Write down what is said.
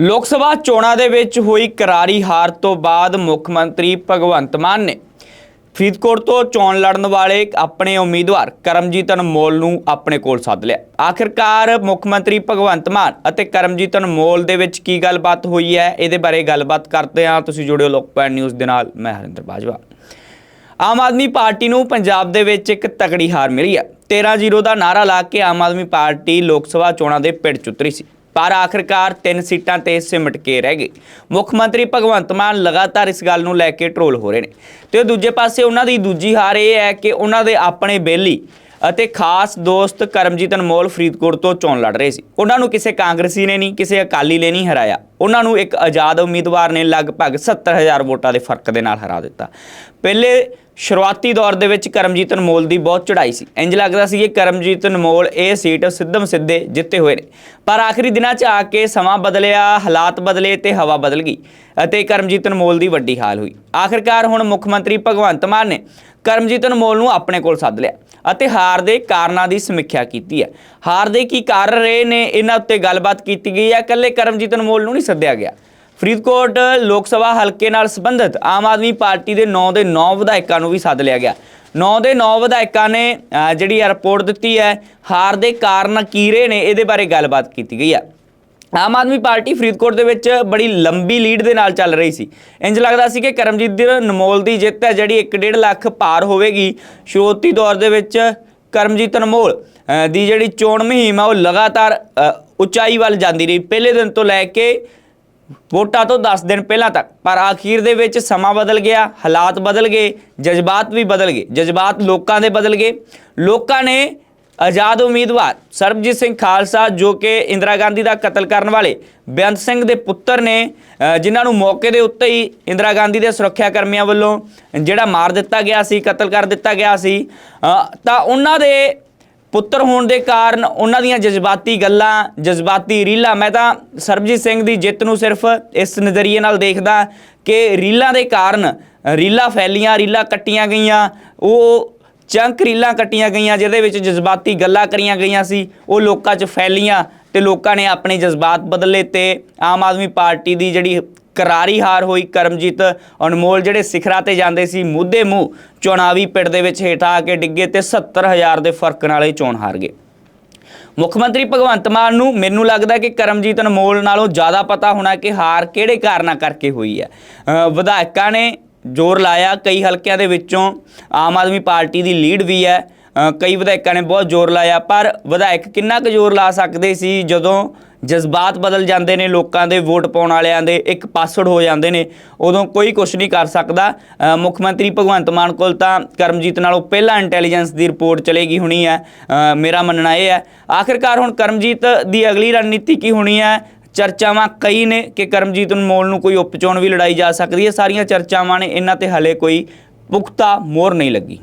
ਲੋਕ ਸਭਾ ਚੋਣਾਂ ਦੇ ਵਿੱਚ ਹੋਈ ਕਰਾਰੀ ਹਾਰ ਤੋਂ ਬਾਅਦ ਮੁੱਖ ਮੰਤਰੀ ਭਗਵੰਤ ਮਾਨ ਨੇ ਫਰੀਦਕੋਟ ਤੋਂ ਚੋਣ ਲੜਨ ਵਾਲੇ ਆਪਣੇ ਉਮੀਦਵਾਰ ਕਰਮਜੀਤ ਅਨਮੋਲ ਨੂੰ ਆਪਣੇ ਕੋਲ ਸੱਦ ਲਿਆ। ਆਖਿਰਕਾਰ ਮੁੱਖ ਮੰਤਰੀ ਭਗਵੰਤ ਮਾਨ ਅਤੇ ਕਰਮਜੀਤ ਅਨਮੋਲ ਦੇ ਵਿੱਚ ਕੀ ਗੱਲਬਾਤ ਹੋਈ ਹੈ? ਇਹਦੇ ਬਾਰੇ ਗੱਲਬਾਤ ਕਰਦੇ ਹਾਂ। ਤੁਸੀਂ ਜੁੜਿਓ ਲੋਕਪਾਲ ਨਿਊਜ਼ ਦੇ ਨਾਲ। ਮੈਂ ਹਰਿੰਦਰ ਬਾਜਵਾ। ਆਮ ਆਦਮੀ ਪਾਰਟੀ ਨੂੰ ਪੰਜਾਬ ਦੇ ਵਿੱਚ ਇੱਕ ਤਕੜੀ ਹਾਰ ਮਿਲੀ ਹੈ। 13-0 ਦਾ ਨਾਰਾ ਲਾ ਕੇ ਆਮ ਆਦਮੀ ਪਾਰਟੀ ਲੋਕ ਸਭਾ ਚੋਣਾਂ ਦੇ ਪਿੜ ਚੁੱਤਰੀ ਸੀ। ਪਰ ਆਖਰਕਾਰ ਤਿੰਨ ਸੀਟਾਂ ਤੇ ਸਿਮਟ ਕੇ ਰਹਿ ਗਏ। ਮੁੱਖ ਮੰਤਰੀ ਭਗਵੰਤ ਮਾਨ ਲਗਾਤਾਰ ਇਸ ਗੱਲ ਨੂੰ ਲੈ ਕੇ ਟਰੋਲ ਹੋ ਰਹੇ ਨੇ। ਤੇ ਦੂਜੇ ਪਾਸੇ ਉਹਨਾਂ ਦੀ ਦੂਜੀ ਹਾਰ ਇਹ ਹੈ ਕਿ ਉਹਨਾਂ ਦੇ ਆਪਣੇ ਬੇਲੀ ਅਤੇ ਖਾਸ ਦੋਸਤ ਕਰਮਜੀਤ ਅਨਮੋਲ ਫਰੀਦਕੋਟ ਤੋਂ ਚੋਣ ਲੜ ਰਹੇ ਸੀ। ਉਹਨਾਂ ਨੂੰ ਕਿਸੇ ਕਾਂਗਰਸੀ ਨੇ ਨਹੀਂ, ਕਿਸੇ ਅਕਾਲੀ ਨੇ ਨਹੀਂ ਹਰਾਇਆ। ਉਹਨਾਂ ਨੂੰ ਇੱਕ ਆਜ਼ਾਦ ਉਮੀਦਵਾਰ ਨੇ ਲਗਭਗ 70000 ਵੋਟਾਂ ਦੇ ਫ਼ਰਕ ਦੇ ਨਾਲ ਹਰਾ ਦਿੱਤਾ। ਪਹਿਲੇ ਸ਼ੁਰੂਆਤੀ ਦੌਰ ਦੇ ਵਿੱਚ ਕਰਮਜੀਤ ਅਨਮੋਲ ਦੀ ਬਹੁਤ ਚੜ੍ਹਾਈ ਸੀ। ਇੰਜ ਲੱਗਦਾ ਸੀ ਕਿ ਕਰਮਜੀਤ ਅਨਮੋਲ ਇਹ ਸੀਟ ਸਿੱਧਮ ਸਿੱਧੇ ਜਿੱਤੇ ਹੋਏ ਨੇ। ਪਰ ਆਖਰੀ ਦਿਨਾਂ 'ਚ ਆ ਕੇ ਸਮਾਂ ਬਦਲਿਆ, ਹਾਲਾਤ ਬਦਲੇ ਤੇ ਹਵਾ ਬਦਲ ਗਈ ਅਤੇ ਕਰਮਜੀਤ ਅਨਮੋਲ ਦੀ ਵੱਡੀ ਹਾਲ ਹੋਈ। ਆਖਿਰਕਾਰ ਹੁਣ ਮੁੱਖ ਮੰਤਰੀ ਭਗਵੰਤ ਮਾਨ ਨੇ ਕਰਮਜੀਤ ਅਨਮੋਲ ਨੂੰ ਆਪਣੇ ਕੋਲ ਸੱਦ ਲਿਆ ਅਤੇ ਹਾਰ ਦੇ ਕਾਰਨਾਂ ਦੀ ਸਮੀਖਿਆ ਕੀਤੀ ਹੈ। ਹਾਰ ਦੇ ਕੀ ਕਾਰਨ ਰਹੇ ਨੇ, ਇਹਨਾਂ ਉੱਤੇ ਗੱਲਬਾਤ ਕੀਤੀ ਗਈ ਹੈ। ਇਕੱਲੇ ਕਰਮਜੀਤ ਅਨਮੋਲ ਨੂੰ ਨਹੀਂ ਸੱਦਿਆ ਗਿਆ। ਫਰੀਦਕੋਟ ਲੋਕ ਸਭਾ ਹਲਕੇ ਨਾਲ ਸੰਬੰਧਿਤ ਆਮ ਆਦਮੀ ਪਾਰਟੀ ਦੇ 9 ਦੇ 9 ਵਿਧਾਇਕਾਂ ਨੂੰ ਵੀ ਸੱਦ ਲਿਆ ਗਿਆ। 9 ਦੇ 9 ਵਿਧਾਇਕਾਂ ਨੇ ਜਿਹੜੀ ਰਿਪੋਰਟ ਦਿੱਤੀ ਹੈ ਹਾਰ ਦੇ ਕਾਰਨ ਕੀ ਰਹੇ ਨੇ ਇਹਦੇ ਬਾਰੇ ਗੱਲਬਾਤ ਕੀਤੀ ਗਈ ਹੈ। ਆਮ ਆਦਮੀ ਪਾਰਟੀ ਫਰੀਦਕੋਟ ਦੇ ਵਿੱਚ ਬੜੀ ਲੰਬੀ ਲੀਡ ਦੇ ਨਾਲ ਚੱਲ ਰਹੀ ਸੀ। ਇੰਜ ਲੱਗਦਾ ਸੀ ਕਿ ਕਰਮਜੀਤ ਦੀ ਨਮੋਲ ਦੀ ਜਿੱਤ ਹੈ ਜਿਹੜੀ 1.5 ਲੱਖ ਪਾਰ ਹੋਵੇਗੀ। ਸ਼ੁਰੂਆਤੀ ਦੌਰ ਦੇ ਵਿੱਚ ਕਰਮਜੀਤ ਅਨਮੋਲ ਅ, ਦੀ ਜਿਹੜੀ ਚੋਣ ਮੁਹਿੰਮ ਆ ਉਹ ਲਗਾਤਾਰ ਉਚਾਈ ਵੱਲ ਜਾਂਦੀ ਰਹੀ। ਪਹਿਲੇ ਦਿਨ ਤੋਂ ਲੈ ਕੇ ਵੋਟਾਂ ਤੋਂ 10 ਦਿਨ ਪਹਿਲਾਂ ਤੱਕ। ਪਰ ਆਖੀਰ ਦੇ ਵਿੱਚ ਸਮਾਂ ਬਦਲ ਗਿਆ, ਹਾਲਾਤ ਬਦਲ ਗਏ, ਜਜ਼ਬਾਤ ਵੀ ਬਦਲ ਗਏ। ਜਜ਼ਬਾਤ ਲੋਕਾਂ ਦੇ ਬਦਲ ਗਏ। ਲੋਕਾਂ ਨੇ ਆਜ਼ਾਦ ਉਮੀਦਵਾਰ ਸਰਬਜੀਤ ਸਿੰਘ ਖਾਲਸਾ, ਜੋ ਕਿ ਇੰਦਰਾ ਗਾਂਧੀ ਦਾ ਕਤਲ ਕਰਨ ਵਾਲੇ ਬੇਅੰਤ ਸਿੰਘ ਦੇ ਪੁੱਤਰ ਨੇ ਜਿਨ੍ਹਾਂ ਨੂੰ ਮੌਕੇ ਦੇ ਉੱਤੇ ਹੀ ਇੰਦਰਾ ਗਾਂਧੀ ਦੇ ਸੁਰੱਖਿਆ ਕਰਮੀਆਂ ਵੱਲੋਂ ਜਿਹੜਾ ਮਾਰ ਦਿੱਤਾ ਗਿਆ ਸੀ, ਕਤਲ ਕਰ ਦਿੱਤਾ ਗਿਆ ਸੀ ਤਾਂ ਉਹਨਾਂ ਦੇ ਪੁੱਤਰ ਹੋਣ ਦੇ ਕਾਰਨ ਉਹਨਾਂ ਦੀਆਂ ਜਜ਼ਬਾਤੀ ਗੱਲਾਂ, ਜਜ਼ਬਾਤੀ ਰੀਲਾਂ, ਮੈਂ ਤਾਂ ਸਰਬਜੀਤ ਸਿੰਘ ਦੀ ਜਿੱਤ ਨੂੰ ਸਿਰਫ ਇਸ ਨਜ਼ਰੀਏ ਨਾਲ ਦੇਖਦਾ ਕਿ ਰੀਲਾਂ ਦੇ ਕਾਰਨ ਰੀਲਾਂ ਫੈਲੀਆਂ, ਰੀਲਾਂ ਕੱਟੀਆਂ ਗਈਆਂ, ਉਹ ਚੰਕ ਰੀਲਾਂ ਕੱਟੀਆਂ ਗਈਆਂ, ਜਿਹਦੇ ਵਿੱਚ ਜਜ਼ਬਾਤੀ ਗੱਲਾਂ ਕਰੀਆਂ ਗਈਆਂ ਸੀ, ਉਹ ਲੋਕਾਂ 'ਚ ਫੈਲੀਆਂ। ਤੇ ਲੋਕਾਂ ਨੇ ਆਪਣੇ ਜਜ਼ਬਾਤ ਬਦਲੇ ਤੇ ਆਮ ਆਦਮੀ ਪਾਰਟੀ ਦੀ ਜਿਹੜੀ ਕਰਾਰੀ ਹਾਰ ਹੋਈ ਕਰਮਜੀਤ ਅਨਮੋਲ, ਜਿਹੜੇ ਸਿਖਰਾਂ ਤੇ ਜਾਂਦੇ ਸੀ ਮੁੱਦੇ ਮੂੰਹ, ਚੁਣਾਵੀ ਪਿੰਡ ਦੇ ਵਿੱਚ ਹੇਠਾਂ ਆ ਕੇ ਡਿੱਗੇ ਤੇ 70000 ਦੇ ਫ਼ਰਕ ਨਾਲ ਇਹ ਚੋਣ ਹਾਰ ਗਏ। ਮੁੱਖ ਮੰਤਰੀ ਭਗਵੰਤ ਮਾਨ ਨੂੰ ਮੈਨੂੰ ਲੱਗਦਾ ਕਿ ਕਰਮਜੀਤ ਅਨਮੋਲ ਨਾਲੋਂ ਜ਼ਿਆਦਾ ਪਤਾ ਹੋਣਾ ਕਿ ਹਾਰ ਕਿਹੜੇ ਕਾਰਨਾਂ ਕਰਕੇ ਹੋਈ ਹੈ। ਵਿਧਾਇਕਾਂ ਨੇ ਜ਼ੋਰ ਲਾਇਆ, ਕਈ ਹਲਕਿਆਂ ਦੇ ਵਿੱਚੋਂ ਆਮ ਆਦਮੀ ਪਾਰਟੀ ਦੀ ਲੀਡ ਵੀ ਹੈ। ਕਈ ਵਿਧਾਇਕਾਂ ਨੇ ਬਹੁਤ ਜ਼ੋਰ ਲਾਇਆ, ਪਰ ਵਿਧਾਇਕ ਕਿੰਨਾ ਕੁ ਜ਼ੋਰ ਲਾ ਸਕਦੇ ਸੀ ਜਦੋਂ ਜਜ਼ਬਾਤ ਬਦਲ ਜਾਂਦੇ ਨੇ ਲੋਕਾਂ ਦੇ ਵੋਟ ਪਾਉਣ ਵਾਲਿਆਂ ਦੇ, ਇੱਕ ਪਾਸੜ ਹੋ ਜਾਂਦੇ ਨੇ, ਉਦੋਂ ਕੋਈ ਕੁਝ ਨਹੀਂ ਕਰ ਸਕਦਾ। ਮੁੱਖ ਮੰਤਰੀ ਭਗਵੰਤ ਮਾਨ ਕੋਲ ਤਾਂ ਕਰਮਜੀਤ ਨਾਲੋਂ ਪਹਿਲਾਂ ਇੰਟੈਲੀਜੈਂਸ ਦੀ ਰਿਪੋਰਟ ਚਲੇਗੀ ਹੋਣੀ ਹੈ। ਮੇਰਾ ਮੰਨਣਾ ਇਹ ਹੈ। ਆਖਿਰਕਾਰ ਹੁਣ ਕਰਮਜੀਤ ਦੀ ਅਗਲੀ ਰਣਨੀਤੀ ਕੀ ਹੋਣੀ ਹੈ? ਚਰਚਾਵਾਂ ਕਈ ਨੇ ਕਿ ਕਰਮਜੀਤ ਮੋਲ ਨੂੰ ਕੋਈ ਉਪਚੋਣ ਵੀ ਲੜਾਈ ਜਾ ਸਕਦੀ ਹੈ। ਸਾਰੀਆਂ ਚਰਚਾਵਾਂ ਨੇ ਇਹਨਾਂ ਤੇ ਹਲੇ ਕੋਈ ਪੁਖਤਾ ਮੋਹਰ ਨਹੀਂ ਲੱਗੀ।